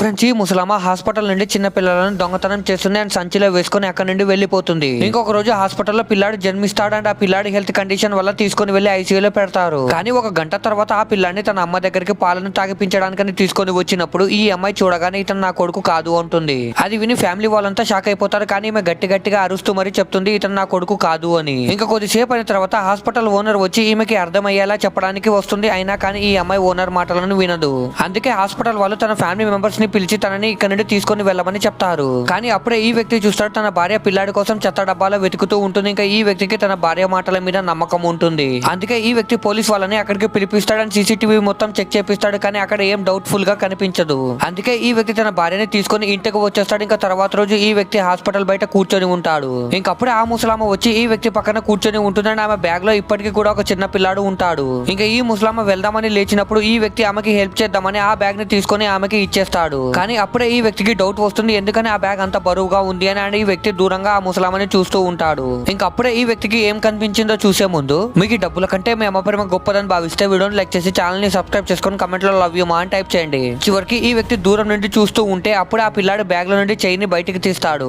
Friends ఈ ముసలమ్మ hospital నుండి చిన్న పిల్లలను దొంగతనం చేస్తుంది అండ్ సంచిలో వేసుకుని అక్కడ నుండి వెళ్ళిపోతుంది. ఇంకొక రోజు హాస్పిటల్లో పిల్లాడు జన్మిస్తాడు అండ్ ఆ పిల్లాడి హెల్త్ కండిషన్ వల్ల తీసుకొని వెళ్ళి ఐసీయూలో పెడతారు. కానీ ఒక గంట తర్వాత ఆ పిల్లాడిని తన అమ్మ దగ్గరికి పాలను తాగిపించడానికని తీసుకొని వచ్చినప్పుడు ఈ అమ్మాయి చూడగానే ఇతను నా కొడుకు కాదు అంటుంది. అది విని ఫ్యామిలీ వాళ్ళంతా షాక్ అయిపోతారు కానీ ఈమె గట్టి గట్టిగా అరుస్తూ మరీ చెప్తుంది ఇతను నా కొడుకు కాదు అని. ఇంకా కొద్దిసేపు అయిన తర్వాత హాస్పిటల్ ఓనర్ వచ్చి ఈమెకి అర్థమయ్యేలా చెప్పడానికి వస్తుంది అయినా కానీ ఈ అమ్మాయి ఓనర్ మాటలను వినదు. అందుకే హాస్పిటల్ వాళ్ళు తన ఫ్యామిలీ మెంబర్స్ని పిలిచి తనని ఇక్కడ నుండి తీసుకొని వెళ్ళమని చెప్తారు. కానీ అప్పుడే ఈ వ్యక్తి చూస్తాడు తన భార్య పిల్లాడి కోసం చెత్త డబ్బాలో వెతుకుతూ ఉంటుంది. ఇంకా ఈ వ్యక్తికి తన భార్య మాటల మీద నమ్మకం ఉంటుంది. అందుకే ఈ వ్యక్తి పోలీస్ వాళ్ళని అక్కడికి పిలిపిస్తాడు అని సీసీటీవీ మొత్తం చెక్ చేపిస్తాడు కానీ అక్కడ ఏం డౌట్ఫుల్గా కనిపించదు. అందుకే ఈ వ్యక్తి తన భార్యని తీసుకొని ఇంటికి వచ్చేస్తాడు. ఇంకా తర్వాత రోజు ఈ వ్యక్తి హాస్పిటల్ బయట కూర్చొని ఉంటాడు. ఇంకప్పుడే ఆ ముసలామ వచ్చి ఈ వ్యక్తి పక్కన కూర్చొని ఉంటుందని ఆమె బ్యాగ్లో ఇప్పటికీ కూడా ఒక చిన్న పిల్లాడు ఉంటాడు. ఇంకా ఈ ముసలామ వెళ్దామని లేచినప్పుడు ఈ వ్యక్తి ఆమెకి హెల్ప్ చేద్దామని ఆ బ్యాగ్ని తీసుకొని ఆమెకి ఇచ్చేస్తాడు. కానీ అప్పుడే ఈ వ్యక్తికి డౌట్ వస్తుంది. ఎందుకని ఆ బ్యాగ్ అంత బరువుగా ఉంది అని అండ్ ఈ వ్యక్తి దూరంగా ఆ ముసలామని చూస్తూ ఉంటాడు. ఇంకా అప్పుడే ఈ వ్యక్తికి ఏం కనిపించిందో చూసే ముందు మీకు డబ్బుల కంటే మీ అమ్మ ప్రేమ గొప్పదని భావిస్తే వీడియోని లైక్ చేసి ఛానల్ని సబ్స్క్రైబ్ చేసుకొని కమెంట్లో లవ్ యూ మా అని టైప్ చేయండి. చివరికి ఈ వ్యక్తి దూరం నుండి చూస్తూ ఉంటే అప్పుడు ఆ పిల్లాడు బ్యాగ్లో నుండి చైన్ని బయటికి తీస్తాడు.